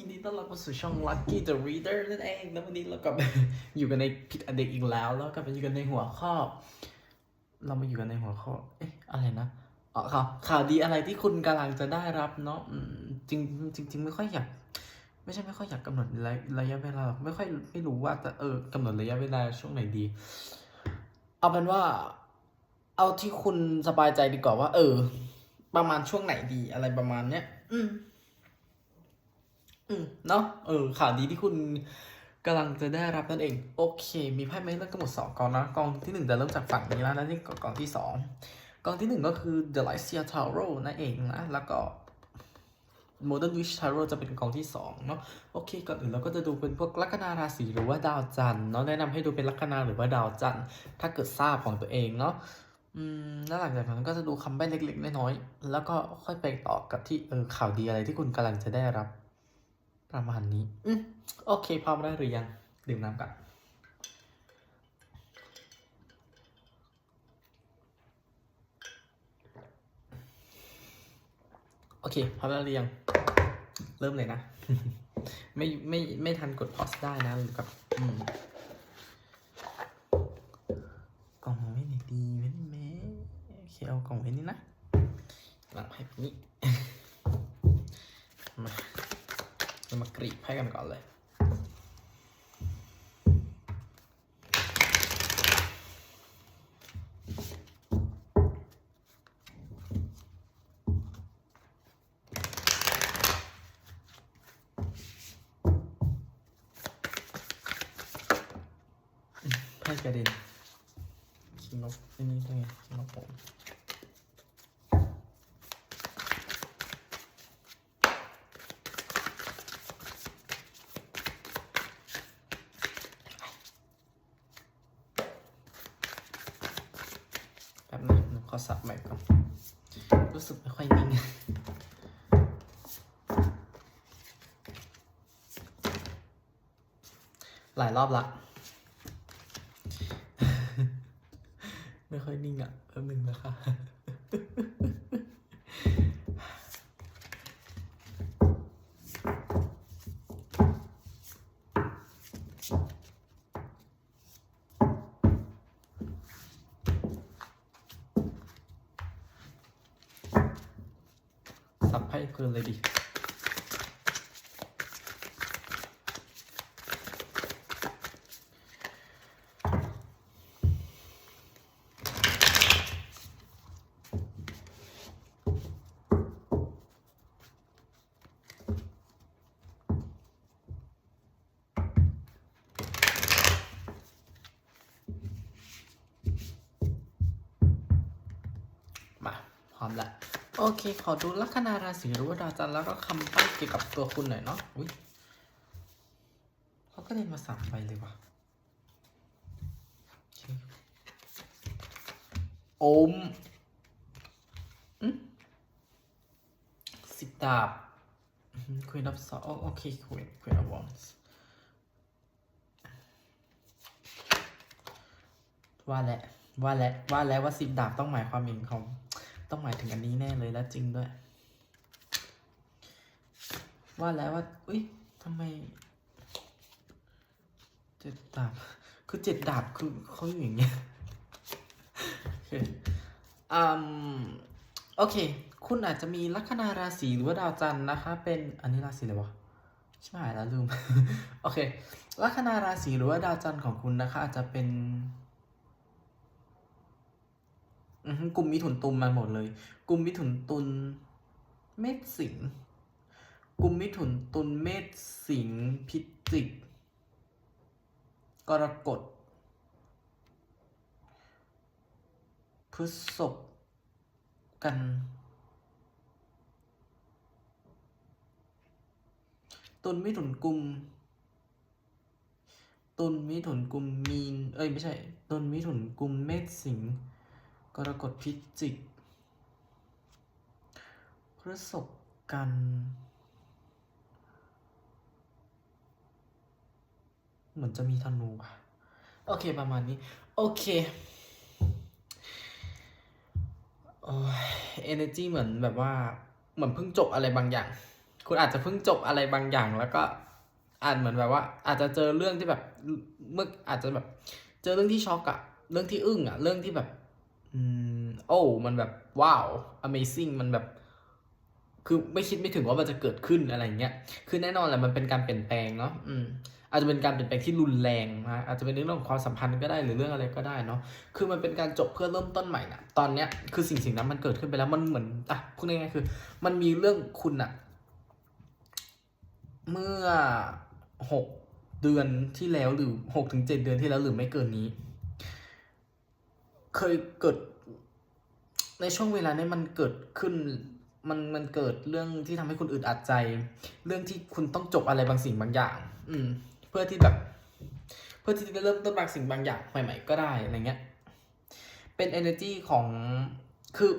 ยินดีต้อนรับเข้าสู่ช่อง Lucky the Reader นั่นเองแล้ววันนี้เรากลับ อยู่กันในผิดอเด็กอีกแล้ว แล้วกลับมาอยู่กันในหัวข้อ เรามาอยู่กันในหัวข้อ เอ๊ะ อะไรนะอ๋อข่าวข่าวดีอะไรที่คุณกำลังจะได้รับเนาะอืมจริงจริงจริงไม่ค่อยอยาก ไม่ใช่ไม่ค่อยอยากกำหนดระระยะเวลาหรอกไม่ค่อยไม่รู้ว่าจะเออกำหนดระยะเวลาช่วงไหนดี เอาเป็นว่า เอาที่คุณสบายใจดีกว่าว่า เออ ประมาณช่วงไหนดีอะไรประมาณเนี้ย อืม อืมเนาะเออข่าวดีที่คุณกำลังจะได้รับนั่นเอง โอเค มีไพ่ไม้เลือกทั้งหมดสองกองนะกองที่หนึ่งจะเริ่มจากฝั่งนี้แล้วนะนี่กองที่สองกองที่หนึ่งก็คือ The Light Seer Tarot นั่นเองนะแล้วก็ Modern Witch Tarot จะเป็นกองที่สองเนาะโอเคก่อนอื่นเราก็จะดูเป็นพวกลัคนาราศีหรือว่าดาวจันทร์เนาะแนะนำให้ดูเป็นลัคนาหรือว่าดาวจันทร์ถ้าเกิดทราบของตัวเองเนาะอืมแล้วหลังจากนั้นก็จะดูคำใบ้เล็กๆน้อยๆแล้วก็ค่อยไปต่อกับที่เออข่าวดีอะไรที่คุณกำลังจะได้รับ ประมาณนี้อืมโอเค พร้อมแล้หรือยัง ดื่มน้ำกันโอเคพร้อมแล้วหรือยัง เริ่มเลยนะ ไม่ไม่ไม่ทันกดพอสได้นะหรือกับอืมกล่องไว้ไหนดีไว้นี่แม่โอเคเอากล่องไว้นี่นะวางไพ่แบบนี้มา เรามากรีดไพ่กันก่อนเลยไพ่กระเด็นขี้นกอันนี้เป็นไงขี้นกผมแป๊บนึงหนูขอสับใหม่ก่อน รู้สึกไม่ค่อยนิ่ง หลาย รอบละ ไม่ค่อยนิ่งอะแป๊บนึงนะคะสับให้เพลินเลยดิ ร้อมละโอเค ขอดูลัคนาราศีหรือว่าดาวจันทร์แล้วก็คำใบ้เกี่ยวกับตัวคุณหน่อยเนาะอุ้ยเขาก็เล่นมาสามใบเลยว่ะโอเคโอมอืมสิบดาบคุยนับสองโอเคคุยคุยนับวอนส์ว่าแหละว่าแล้วว่าแล้วว่าสิบดาบต้องหมายความถึงของ ต้องหมายถึงอันนี้แน่เลยและจริงด้วย ว่าแล้วว่า อุ้ยทำไมเจ็ดดาบ คือเจ็ดดาบคือเขาอยู่อย่างเงี้ยโอเคอืมโอเค คุณอาจจะมีลัคนาราศีหรือว่าดาวจันทร์นะคะ เป็นอันนี้ราศีอะไรวะใช่ไหมแล้วลืม โอเค ลัคนาราศีหรือว่าดาวจันทร์ของคุณนะคะ อาจจะเป็น กลุ่มมิถุนตุลมาหมดเลย กลุ่มมิถุนตุลเมษสิงกลุ่มมิถุนตุลเมษสิงพิจิก กรกฎพฤษภกัน ตุลมิถุนกุม ตุลมิถุนกุมมีน เอ้ย ไม่ใช่ ตุลมิถุนกุมเมษสิงห์ กรกฎพิจิกพฤษภกัน เหมือนจะมีธนูอะโอเคประมาณนี้ โอเคโอ้ย energy เหมือนแบบว่า เหมือนเพิ่งจบอะไรบางอย่าง คุณอาจจะเพิ่งจบอะไรบางอย่าง แล้วก็อาจเหมือนแบบว่า อาจจะเจอเรื่องที่แบบเมื่ออาจจะแบบ เจอเรื่องที่ช็อกอะเรื่องที่อึ้งอะเรื่องที่แบบ อืมโอ้มันแบบว้าว amazing มันแบบคือไม่คิดไม่ถึงว่ามันจะเกิดขึ้นอะไรเงี้ย คือแน่นอนแหละมันเป็นการเปลี่ยนแปลงเนาะ อืม อาจจะเป็นการเปลี่ยนแปลงที่รุนแรงนะอาจจะเป็นเรื่องของความสัมพันธ์ก็ได้หรือเรื่องอะไรก็ได้เนาะ คือมันเป็นการจบเพื่อเริ่มต้นใหม่นะตอนเนี้ย คือสิ่งสิ่งนั้นมันเกิดขึ้นไปแล้ว มันเหมือน อะพูดง่ายๆคือ มันมีเรื่องคุณอะเมื่อหกเดือนที่แล้วหรือหกถึงเจ็ดเดือนที่แล้วหรือไม่เกินนี้ เคยเกิด ในช่วงเวลานี้มันเกิดขึ้นมันมันเกิดเรื่องที่ทำให้คุณอึดอัดใจ เรื่องที่คุณต้องจบอะไรบางสิ่งบางอย่าง อืม เพื่อที่แบบ เพื่อที่จะเริ่มต้นบางสิ่งบางอย่างใหม่ ๆ ก็ได้อะไรเงี้ย เป็น energy ของคือ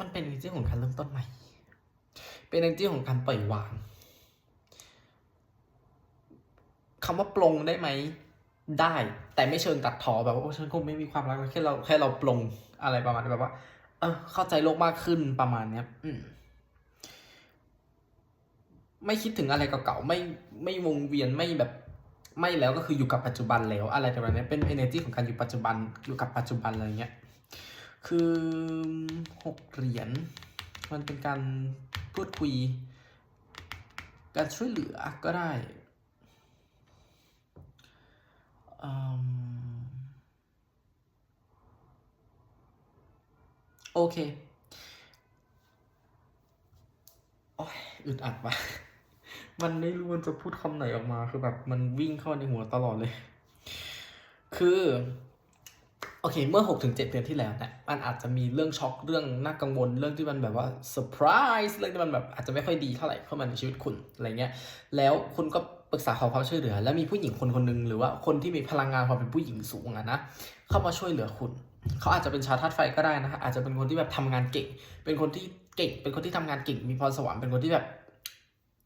มันเป็น energy ของการเริ่มต้นใหม่ เป็น energy ของการปล่อยวางคำว่าปลงได้ไหม ได้ แต่ไม่เชิงตัดทอแบบว่าโอ้ฉันคงไม่มีความรักแค่เราแค่เราปลงอะไรประมาณแบบว่า เออเข้าใจโลกมากขึ้นประมาณเนี้ย อืมไม่คิดถึงอะไรเก่าๆไม่ไม่วงเวียนไม่แบบไม่แล้วก็คืออยู่กับปัจจุบันแล้วอะไรประมาณนี้เป็น energy ของการอยู่ปัจจุบันอยู่กับปัจจุบันอะไรเงี้ยคือหกเหรียญมันเป็นการพูดคุย การช่วยเหลือก็ได้อืม โอเคโอ้ยอึดอัดว่ะมันไม่รู้มันจะพูดคำไหนออกมา คือแบบมันวิ่งเข้าในหัวตลอดเลย คือ โอเค เมื่อ6ถึง7เดือนที่แล้วเนี่ยมันอาจจะมีเรื่องช็อกเรื่องน่ากังวลเรื่องที่มันแบบว่าเซอร์ไพรส์เรื่องที่มันแบบอาจจะไม่ค่อยดีเท่าไหร่เข้ามาในชีวิตคุณอะไรเงี้ย แล้วคุณก็ ปรึกษาขอความช่วยเหลือ แล้วมีผู้หญิงคนคนหนึ่งหรือว่าคนที่มีพลังงานความเป็นผู้หญิงสูงอะนะเข้ามาช่วยเหลือคุณ เขาอาจจะเป็นชาวธาตุไฟก็ได้นะอาจจะเป็นคนที่แบบทำงานเก่ง เป็นคนที่เก่ง เป็นคนที่ทำงานเก่ง มีพรสวรรค์เป็นคนที่แบบ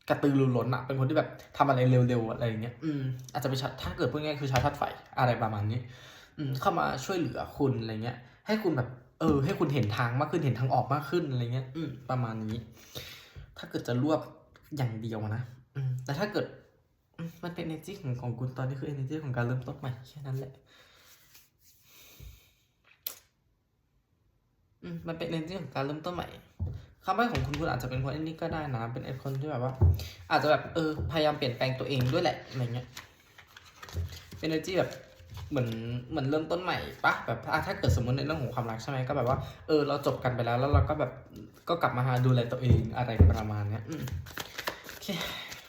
กระตือรือร้นอะเป็นคนที่แบบทำอะไรเร็วๆอะไรอย่างเงี้ยอืมอาจจะเป็นชาถ้าเกิดพูดง่ายคือชาวธาตุไฟอะไรประมาณนี้ อืมเข้ามาช่วยเหลือคุณอะไรเงี้ย ให้คุณแบบ เออ ให้คุณเห็นทางมากขึ้นเห็นทางออกมากขึ้นอะไรเงี้ย อืมประมาณนี้ ถ้าเกิดจะรวบอย่างเดียวนะ อืมแต่ถ้าเกิด มันเป็น energy ของของคุณตอนนี้คือ energy ของการเริ่มต้นใหม่แค่นั้นแหละมันเป็น energy ของการเริ่มต้นใหม่คำใบ้ของคุณคุณอาจจะเป็นคนอันนี้ก็ได้นะ เป็นไอคนที่แบบว่า อาจจะแบบเออพยายามเปลี่ยนแปลงตัวเองด้วยแหละอะไรเงี้ย เป็น energy แบบเหมือนเหมือนเริ่มต้นใหม่ปะแบบถ้าเกิดสมมติในเรื่องของความรักใช่ไหมก็แบบว่าเออเราจบกันไปแล้วแล้วเราก็แบบก็กลับมาหาดูแลตัวเองอะไรประมาณเนี้ยอืมโอเค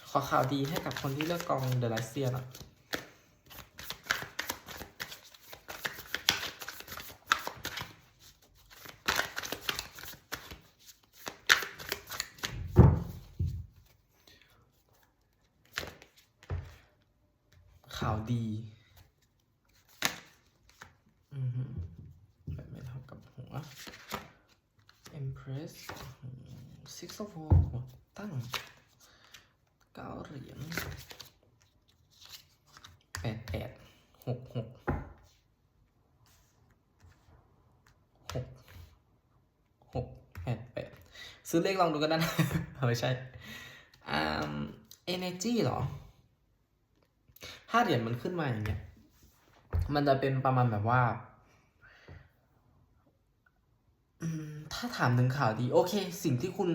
ขอข่าวดีให้กับคนที่เลือกกองเดอะไลเซียนะข่าวดี อือหือแบบไม่เท่ากับหัว Empress อืม Six of Wands หัวตั้งเก้าเหรียญแป ดแปดหกหกหกหกแปดแปดซื้อเลขลองดูก็ได้นะไม่ใช่อ่า energy เหรอห้าเหรียญมันขึ้นมาอย่างเงี้ย มันจะเป็นประมาณแบบว่าถ้าถามถึงข่าวดี โอเค สิ่งที่คุณ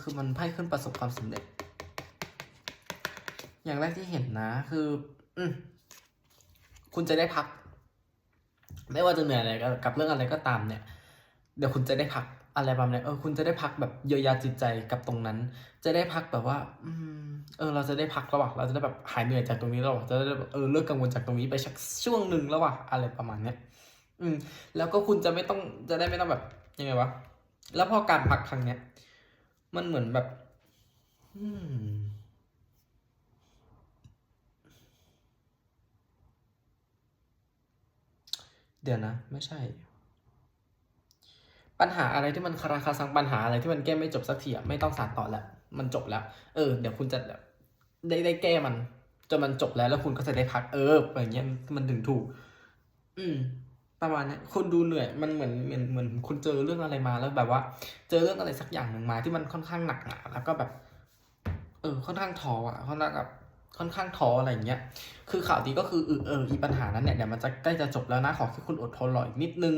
คือมันไพ่ขึ้นประสบความสำเร็จ อย่างแรกที่เห็นนะ คือ อืคุณจะได้พัก ไม่ว่าจะเหนื่อยอะไรกับเรื่องอะไรก็ตามเนี่ย เดี๋ยวคุณจะได้พักอะไรประมาณนี้เออคุณจะได้พักแบบเยียวยาจิตใจกับตรงนั้น จะได้พักแบบว่า อืม เออ เราจะได้พักแล้วว่ะเราจะได้แบบหายเหนื่อยจากตรงนี้แล้วว่ะจะได้แบบเออเลิกกังวลจากตรงนี้ไปสักช่วงหนึ่งแล้วว่ะอะไรประมาณเนี้ยอืม แล้วก็คุณจะไม่ต้องจะได้ไม่ต้องแบบยังไงวะแล้วพอการพักครั้งเนี้ย มันเหมือนแบบ อืม เดี๋ยวนะ ไม่ใช่ ปัญหาอะไรที่มันคาราคาซังปัญหาอะไรที่มันแก้ไม่จบสักทีอะไม่ต้องสานต่อแล้ว มันจบแล้ว เออ เดี๋ยวคุณจะแบบได้ได้แก้มันจนมันจบแล้วแล้วคุณก็จะได้พักเอออย่างเงี้ยมันถึงถูก อืมประมาณนี้คุณดูเหนื่อยมันเหมือนเหมือนเหมือนคุณเจอเรื่องอะไรมาแล้วแบบว่า เจอเรื่องอะไรสักอย่างหนึ่งมาที่มันค่อนข้างหนักหนาแล้วก็แบบ เออค่อนข้างท้ออะค่อนข้างแบบ ค่อนข้างท้ออะไรอย่างเงี้ย คือข่าวดีก็คือเออเอออีปัญหานั้นเนี่ยเดี๋ยวมันจะใกล้จะจบแล้วนะขอแค่คุณอดทนรออีกนิดนึง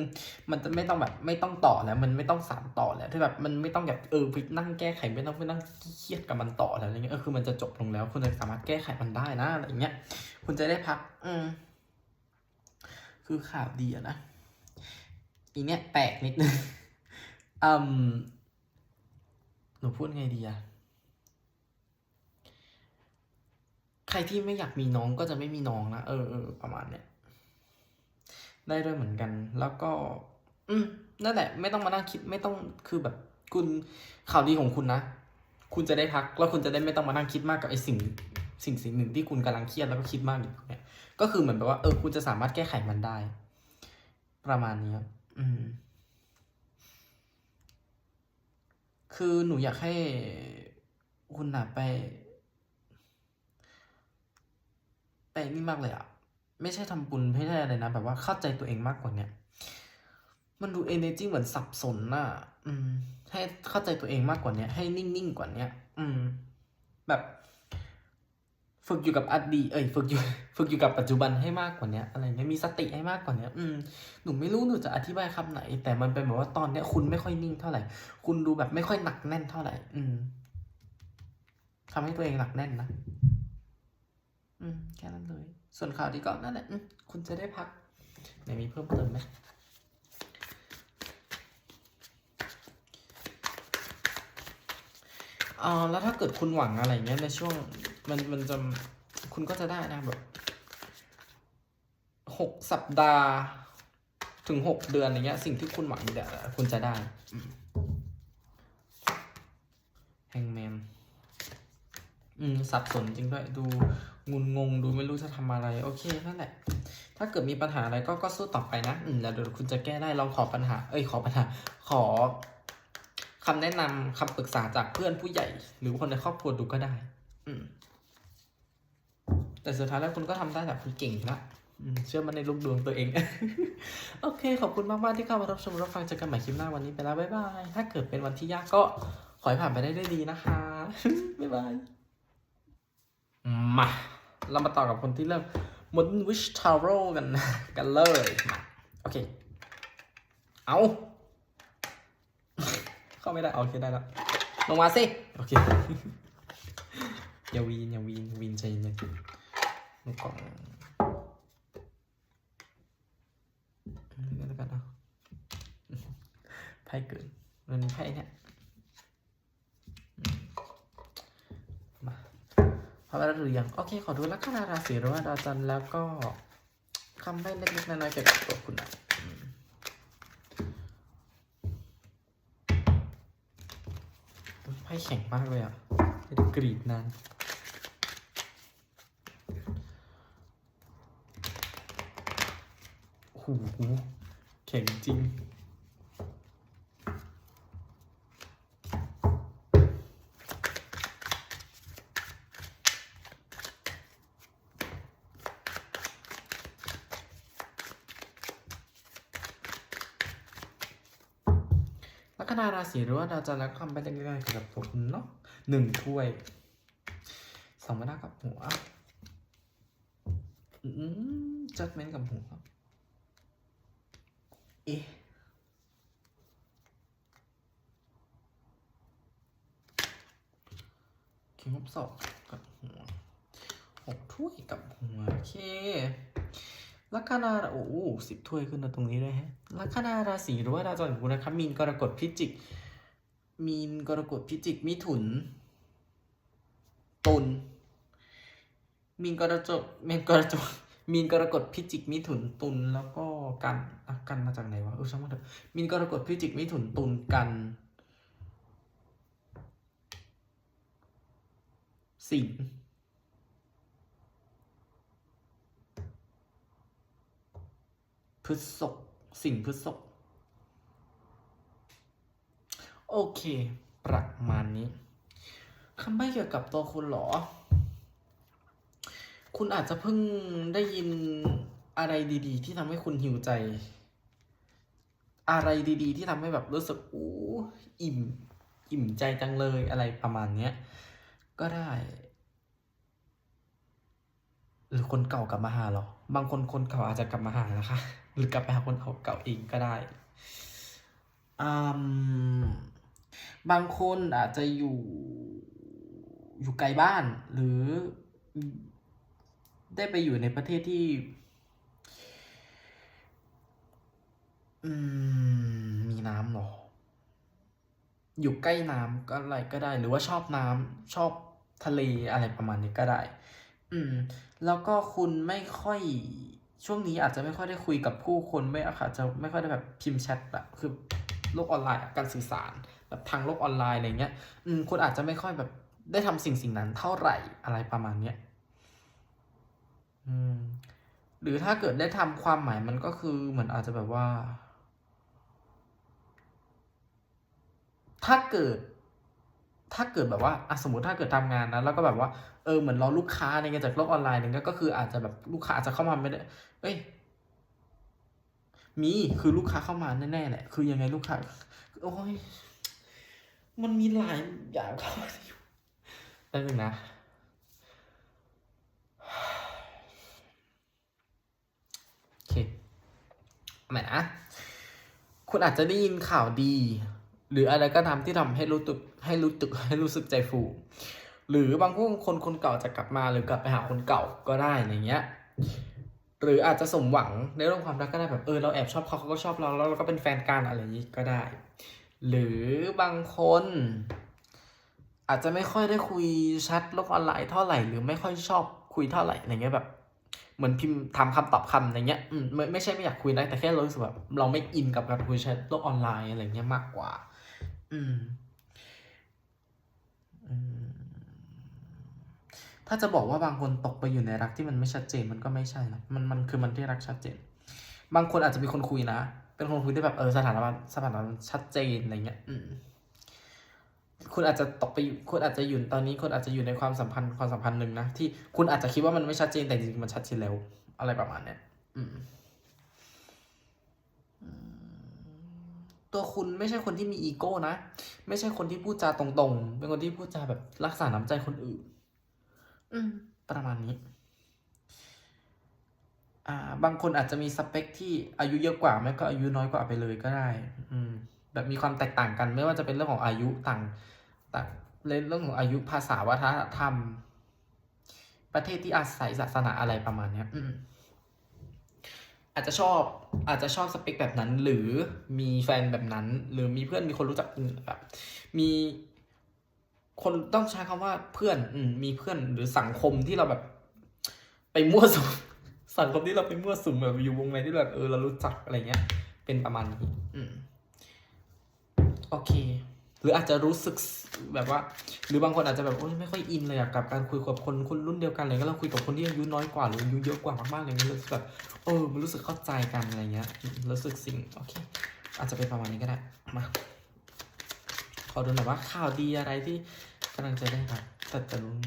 มันจะไม่ต้องแบบไม่ต้องต่อแล้ว มันไม่ต้องสานต่อแล้วที่แบบมันไม่ต้องแบบเออไปนั่งแก้ไขไม่ต้องไปนั่งเครียดกับมันต่อแล้วอะไรเงี้ยเออคือมันจะจบลงแล้ว คุณจะสามารถแก้ไขมันได้นะอะไรเงี้ย คุณจะได้พัก อืมคือข่าวดีอะนะอีเนี้ยแปลกนิดนึงอืมหนูพูดไงดีอะใครที่ไม่อยากมีน้องก็จะไม่มีน้องนะเออเออประมาณเนี้ยได้ด้วยเหมือนกัน แล้วก็ อืมนั่นแหละ ไม่ต้องมานั่งคิดไม่ต้องคือแบบคุณข่าวดีของคุณนะคุณจะได้พัก แล้วคุณจะได้ไม่ต้องมานั่งคิดมากกับไอ้สิ่งสิ่งสิ่งหนึ่งที่คุณกำลังเครียดแล้วก็คิดมากอยู่เนี่ยก็คือเหมือนแบบว่าเออคุณจะสามารถแก้ไขมันได้ ประมาณนี้ครับอืม คือหนูอยากให้คุณน่ะไป ไปนี่มากเลยอะไม่ใช่ทำบุญไม่ใช่อะไรนะ แบบว่าเข้าใจตัวเองมากกว่าเนี้ยมันดู energy เหมือนสับสนน่ะ อืม ให้เข้าใจตัวเองมากกว่าเนี้ยให้นิ่งๆกว่าเนี้ย อืม แบบ ฝึกอยู่กับอดีตเอ้ยฝึกอยู่ ฝึกอยู่กับปัจจุบันให้มากกว่าเนี้ย อะไรเงี้ยมีสติให้มากกว่าเนี้ย อืมหนูไม่รู้หนูจะอธิบายคำไหน แต่มันเป็นแบบว่าตอนเนี้ย คุณไม่ค่อยนิ่งเท่าไหร่ คุณดูแบบไม่ค่อยหนักแน่นเท่าไหร่ อืมทำให้ตัวเองหนักแน่นนะ อืมแค่นั้นเลย ส่วนข่าวดีก็นั่นแหละคุณจะได้พักไหนมีเพิ่มเติมไหมอ่าแล้วถ้าเกิดคุณหวังอะไรเงี้ยในช่วงมันมันจะคุณก็จะได้นะแบบหกสัปดาห์ ถึงหกเดือนอย่างเงี้ย สิ่งที่คุณหวังเดี๋ยวคุณจะได้แฮงแมน อืม สับสนจริงด้วยดูงุนงงดูไม่รู้จะทำอะไร โอเคนั่นแหละ ถ้าเกิดมีปัญหาอะไรก็ก็สู้ต่อไปนะอืมแล้วเดี๋ยวคุณจะแก้ได้ลองขอปัญหา เอ้ยขอปัญหา ขอคำแนะนำคำปรึกษาจากเพื่อนผู้ใหญ่ หรือคนในครอบครัวดูก็ได้ อืมแต่สุดท้ายแล้วคุณก็ทำได้แบบคุณเก่งอยู่ละเชื่อมันในลูกดวงตัวเอง โอเค ขอบคุณมาก ๆ ที่เข้ามารับชมรับฟังเจอกันใหม่คลิปหน้าวันนี้ไปแล้ว บ๊ายบาย ถ้าเกิดเป็นวันที่ยากก็ขอให้ผ่านไปได้ด้วยดีนะคะ บ๊ายบาย มา เรามาต่อกับคนที่เริ่ม Modern Wish Tower กันกันเลยมาโอเค เอาเข้าไม่ได้โอเคได้แล้วลงมาสิ โอเคอย่าวีนอย่าวีนวีนใจเย็นลูกกล่องนนี้ก็แล้วกันเอาไพ่เกินมันไพ่เนี่ย มาพร้ อแล้วหรือยังโอเค ขอดูลัคนาราศีหรือว่าดาวจันทร์แล้วก็คำใบ้เล็กๆน้อยๆเกี่ยวกับตัวคุณนะอืมไพ่แข็งมากเลยอะได้กรีดนานโอ้โหแข็งจริงีหรือว่าดาวจันทร์แล้วคำไปเล็กๆเกี่ยวกับตัวคุณเนาะหนึ่งถ้วยสองมาหน้ากับหัวอืมจัดเม้นกับหัวเอ๊ะคิงลบสองกับหัวหกถ้วยกับหัว โอเคลัคนาโอ้สิบถ้วยขึ้นมาตรงนี้ด้วยฮะลัคนาราศีหรือว่าดาวจรของคุณนะครับมีนกรกฎพิจิก มีนกรกฎพิจิกมิถุน ตุลมีนกรกฎมีนกรกฎมีนกรกฎพิจิกมิถุนตุลแล้วก็กันอะกันมาจากไหนวะเออช่างมันเถอะมีนกรกฎพิจิกมิถุนตุลกันสิงพฤษภสิ่งพฤษภ โอเค ประมาณนี้คำใบ้เกี่ยวกับตัวคุณหรอ คุณอาจจะเพิ่งได้ยินอะไรดี ๆ ที่ทำให้คุณหิวใจ อะไรดี ๆ ที่ทำให้แบบรู้สึกอู้อิ่ม อิ่มใจจังเลยอะไรประมาณเนี้ย ก็ได้ หรือคนเก่ากลับมาหาหรอ บางคนคนเก่าอาจจะกลับมาหานะคะ หรือกลับไปหาคนเก่าเองก็ได้อืม บางคนอาจจะอยู่อยู่ไกลบ้านหรือได้ไปอยู่ในประเทศที่มีน้ำหรอ อยู่ใกล้น้ำก็อะไรก็ได้ หรือว่าชอบน้ำชอบทะเลอะไรประมาณนี้ก็ได้ อืม แล้วก็คุณไม่ค่อยช่วงนี้อาจจะไม่ค่อยได้คุยกับผู้คนไม่อาจจะไม่ค่อยได้แบบพิมพ์แชทแบบคือโลกออนไลน์การสื่อสาร แบบทางโลกออนไลน์อะไรเงี้ยอืมคุณอาจจะไม่ค่อยแบบได้ทำสิ่งสิ่งนั้นเท่าไหร่อะไรประมาณเนี้ยอืมหรือถ้าเกิดได้ทำความหมายมันก็คือเหมือนอาจจะแบบว่า ถ้าเกิด ถ้าเกิดแบบว่าอสมมติถ้าเกิดทำงานนะแล้วก็แบบว่าเออเหมือนรอลูกค้าอะไรเงี้ยจากโลกออนไลน์เนี่ยก็คืออาจจะแบบลูกค้าอาจจะเข้ามาไม่ได้ เอ้ยมีคือลูกค้าเข้ามาแน่ๆแหละคือยังไงลูกค้า โอ้ย มันมีหลายอย่างเข้ามาอยู่แป๊บนึงนะ โอเคเอาใหมนะ คุณอาจจะได้ยินข่าวดี หรืออะไรก็ตามที่ทำให้รู้ตึกให้รู้ตึกให้รู้สึกใจฟู หรือบางคนคนคนเก่าจะกลับมาหรือกลับไปหาคนเก่าก็ได้อย่างเงี้ยหรืออาจจะสมหวังในเรื่องความรักก็ได้แบบเออเราแอบชอบเขาเขาก็ชอบเราแล้วเราก็เป็นแฟนกันอะไรอย่างนี้ก็ได้ หรือบางคน อาจจะไม่ค่อยได้คุยแชทโลกออนไลน์เท่าไหร่ หรือไม่ค่อยชอบคุยเท่าไหร่อะไรเงี้ยแบบเหมือนพิมพ์ทำคำตอบคำอะไรเงี้ยอืมไม่ไม่ใช่ไม่อยากคุยนะแต่แค่เรารู้สึกแบบเราไม่อินกับการคุยแชทโลกออนไลน์อะไรเงี้ยมากกว่าอืมอืมถ้าจะบอกว่าบางคนตกไปอยู่ในรักที่มันไม่ชัดเจนมันก็ไม่ใช่นะมันมันคือมันที่รักชัดเจน บางคนอาจจะมีคนคุยนะ เป็นคนคุยที่แบบเออสถานะมันสถานะมันชัดเจนอะไรเงี้ย อืมคุณอาจจะตกไปอยู่คุณอาจจะอยู่ตอนนี้คุณอาจจะอยู่ในความสัมพันธ์ความสัมพันธ์หนึ่งนะที่คุณอาจจะคิดว่ามันไม่ชัดเจนแต่จริงๆมันชัดเจนแล้ว อะไรประมาณเนี้ยอืมอืมตัวคุณไม่ใช่คนที่มีอีโก้นะ ไม่ใช่คนที่พูดจาตรงๆ เป็นคนที่พูดจาแบบรักษาน้ำใจคนอื่น อืม ประมาณนี้อ่า บางคนอาจจะมีสเปคที่อายุเยอะกว่าไม่ก็อายุน้อยกว่าไปเลยก็ได้ อืมแบบมีความแตกต่างกัน ไม่ว่าจะเป็นเรื่องของอายุต่างต่างเรื่องของอายุภาษาวัฒนธรรม ประเทศที่อาศัยศาสนาอะไรประมาณเนี้ย อืมอาจจะชอบอาจจะชอบสเปคแบบนั้น หรือมีแฟนแบบนั้น หรือมีเพื่อนมีคนรู้จักแบบมีคนต้องใช้คำว่าเพื่อน อืมมีเพื่อนหรือสังคมที่เราแบบ ไปมั่วสุม สังคมที่เราไปมั่วสุมแบบอยู่วงในที่แบบเออเรารู้จักอะไรเงี้ย เป็นประมาณนี้อืมโอเค หรืออาจจะรู้สึกแบบว่า หรือบางคนอาจจะแบบโอ้ยไม่ค่อยอินเลยอะกับการคุยกับคนคนรุ่นเดียวกันเลยก็เราคุยกับคนที่อายุน้อยกว่าหรืออายุเยอะกว่ามากๆเลยมันรู้สึกแบบเออมันรู้สึกเข้าใจกันอะไรเงี้ยอืมรู้สึกสิ่งโอเค อาจจะเป็นประมาณนี้ก็ได้มาขอดูหน่อยว่าข่าวดีอะไรที่กำลังจะได้รับแต่แต่ลุ้น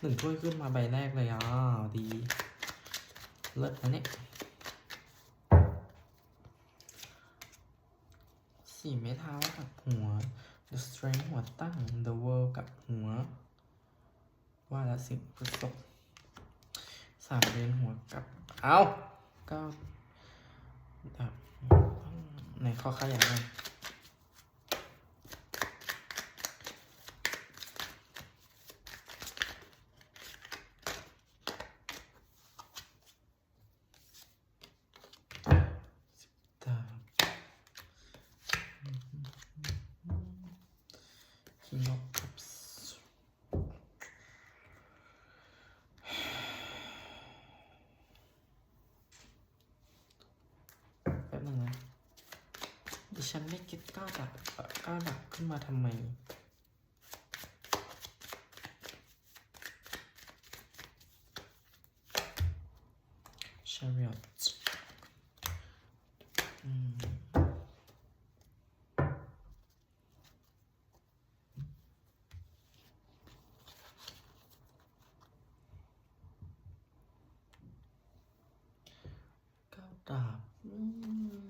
หนึ่งถ้วยขึ้นมาใบแรกเลยอะดี เลิศนะเนี่ยสี่ไม้เท้ากับหัว the strength หัวตั้ง the world กับหัว ว่าละสิ่งประสบสามเรียนหัวกับ เอาเก้าดับในข้อขยายหน่อย ดาบหินกกับสแป๊บนึงนะ ดิฉันไม่เก็ตก้าวดับก้าวดับขึ้นมาทำไม chariot อืม ก้าวดาบอืม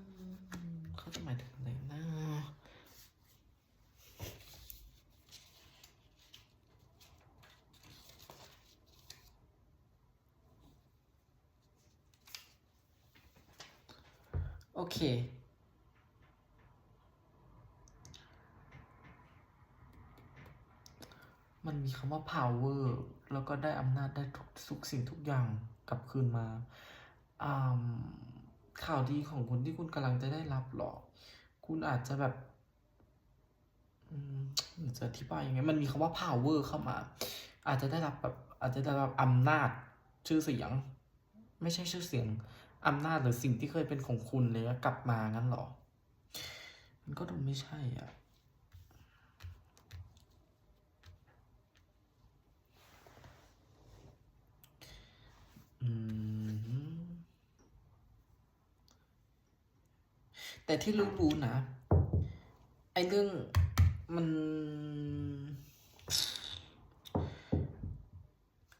โอเค มันมีคำว่า power แล้วก็ได้อำนาจได้ทุกทุกสิ่งทุกอย่างกลับคืนมา ข่าวดีของคุณที่คุณกำลังจะได้รับหรอ คุณอาจจะแบบอืมจะอธิบายยังไง มันมีคำว่า power เข้ามา อาจจะได้รับแบบอาจจะได้รับอำนาจชื่อเสียง ไม่ใช่ชื่อเสียงอำนาจหรือสิ่งที่เคยเป็นของคุณเลยกลับมางั้นหรอ มันก็ดูไม่ใช่อะ แต่ที่รู้ๆนะ ไอ้เรื่องมัน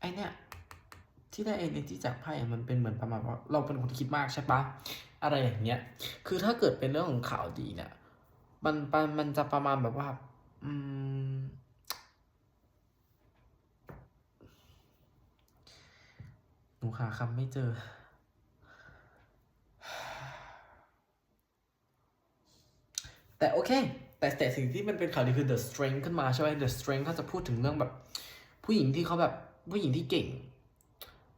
ไอเนี่ยที่ได้เอเนจีจากไพ่มันเป็นเหมือนประมาณว่าเราเป็นคนคิดมากใช่ปะอะไรอย่างเงี้ย คือถ้าเกิดเป็นเรื่องของข่าวดีเนี่ย มันมันมันจะประมาณแบบว่า อืม หนูหาคำไม่เจอ แต่โอเค แต่แต่สิ่งที่มันเป็นข่าวดีคือ the strength ขึ้นมาใช่ไหม the strength ก็จะพูดถึงเรื่องแบบ ผู้หญิงที่เขาแบบผู้หญิงที่เก่ง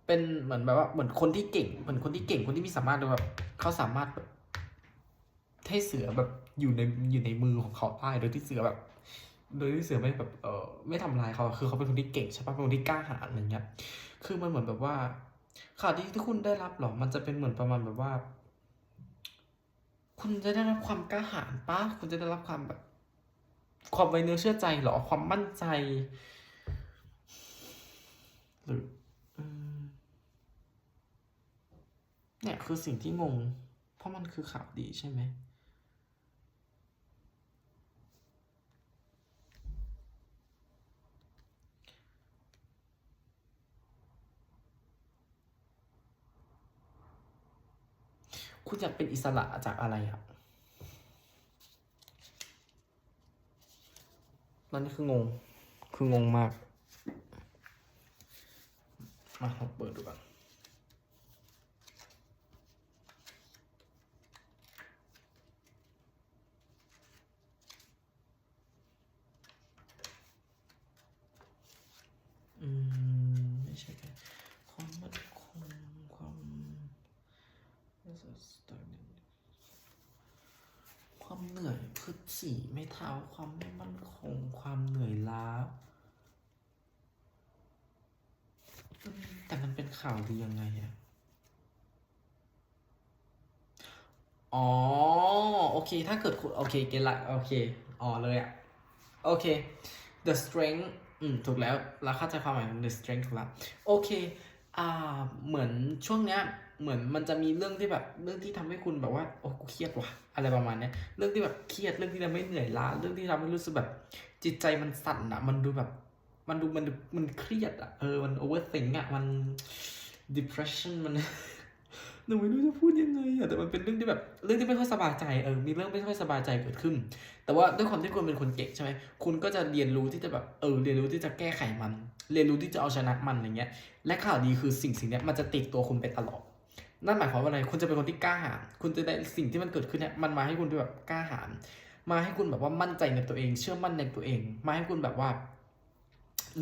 เป็นเหมือนแบบว่าเหมือนคนที่เก่ง เหมือนคนที่เก่งคนที่มีสามารถแบบเขาสามารถแบบให้เสือแบบอยู่ในอยู่ในมือของเขาได้โดยที่เสือแบบ โดยที่เสือไม่แบบเออไม่ทำลายเขาคือเขาเป็นคนที่เก่งใช่ปะเป็นคนที่กล้าหาญอะไรเงี้ย คือมันเหมือนแบบว่า ข่าวดีที่คุณได้รับหรอ มันจะเป็นเหมือนประมาณแบบว่า คุณจะได้รับความกล้าหาญปะคุณจะได้รับความแบบ ความไว้เนื้อเชื่อใจหรอ ความมั่นใจ หรือเนี่ยคือสิ่งที่งง เพราะมันคือข่าวดีใช่ไหม คุณอยากเป็นอิสระจากอะไรอะตอนนี้คืองง คืองงมาก มาลองเปิดดูก่อนอืม ไม่ใช่แค่ความมั่นคงความ ความเหนื่อย คือฉี่ไม่เท้าความไม่มั่นคงความเหนื่อยล้า แต่มันเป็นข่าวดียังไงอะอ๋อ โอเค ถ้าเกิดคุณ โอเค เกละโอเค อ๋อเลยอะโอเค the strength อืม ถูกแล้ว เราเข้าใจความหมายของ the strength ถูกแล้ว โอเค อ่า เหมือนช่วงเนี้ย เหมือนมันจะมีเรื่องที่แบบเรื่องที่ทำให้คุณแบบว่าโอ้กูเครียดว่ะอะไรประมาณเนี้ยเรื่องที่แบบเครียดเรื่องที่ทำให้เหนื่อยล้าเรื่องที่ทำให้รู้สึกแบบ จิตใจมันสั่นอะมันดูแบบ มันดูมันมันเครียดอะเออมัน overthink อะมัน depression มันหนูไม่รู้จะพูดยังไงอะแต่มันเป็นเรื่องที่แบบเรื่องที่ไม่ค่อยสบายใจเออมีเรื่องไม่ค่อยสบายใจเกิดขึ้น แต่ว่าด้วยความที่คุณเป็นคนเก่งใช่ไหมคุณก็จะเรียนรู้ที่จะแบบเออเรียนรู้ที่จะแก้ไขมัน เรียนรู้ที่จะเอาชนะมันอะไรเงี้ย และข่าวดีคือสิ่งสิ่งนี้มันจะติดตัวคุณไปตลอด นั่นหมายความว่าอะไรคุณจะเป็นคนที่กล้าหาญคุณจะได้สิ่งที่มันเกิดขึ้นเนี่ยมันมาให้คุณแบบกล้าหาญมาให้คุณแบบว่ามั่นใจในตัวเอง เชื่อมั่นในตัวเอง มาให้คุณแบบว่า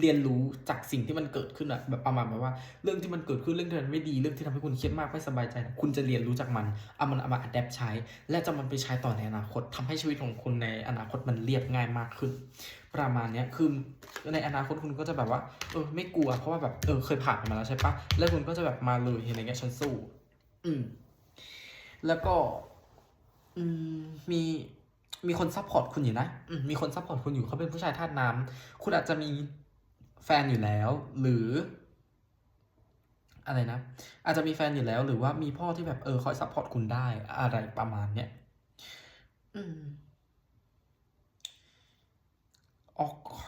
เรียนรู้จากสิ่งที่มันเกิดขึ้นอะแบบประมาณแบบว่า เรื่องที่มันเกิดขึ้นเรื่องที่มันไม่ดีเรื่องที่ทำให้คุณเครียดมากไม่สบายใจ คุณจะเรียนรู้จากมันเอามันเอามาอัดแอปใช้ และจะมันไปใช้ต่อในอนาคตทำให้ชีวิตของคุณในอนาคตมันเรียบง่ายมากขึ้น ประมาณเนี้ยคือในอนาคตคุณก็จะแบบว่าเออไม่กลัวเพราะว่าแบบเออเคยผ่านมาแล้วใช่ปะแล้วคุณก็จะแบบมาเลยอะไรเงี้ยฉันสู้ อืม แล้วก็ อืม มีมีคนซัพพอร์ตคุณอยู่นะอืมมีคนซัพพอร์ตคุณอยู่เขาเป็นผู้ชายธาตุน้ำคุณอาจจะมีแฟนอยู่แล้ว หรือ อะไรนะ อาจจะมีแฟนอยู่แล้ว หรือว่ามีพ่อที่แบบเออคอยซัพพอร์ตคุณได้ อะไรประมาณเนี้ยอืมโอเค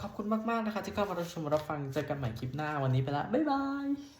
ขอบคุณมาก ๆ นะคะ ที่เข้ามารับชมรับฟังเจอกันใหม่คลิปหน้าวันนี้ไปละ บ๊ายบาย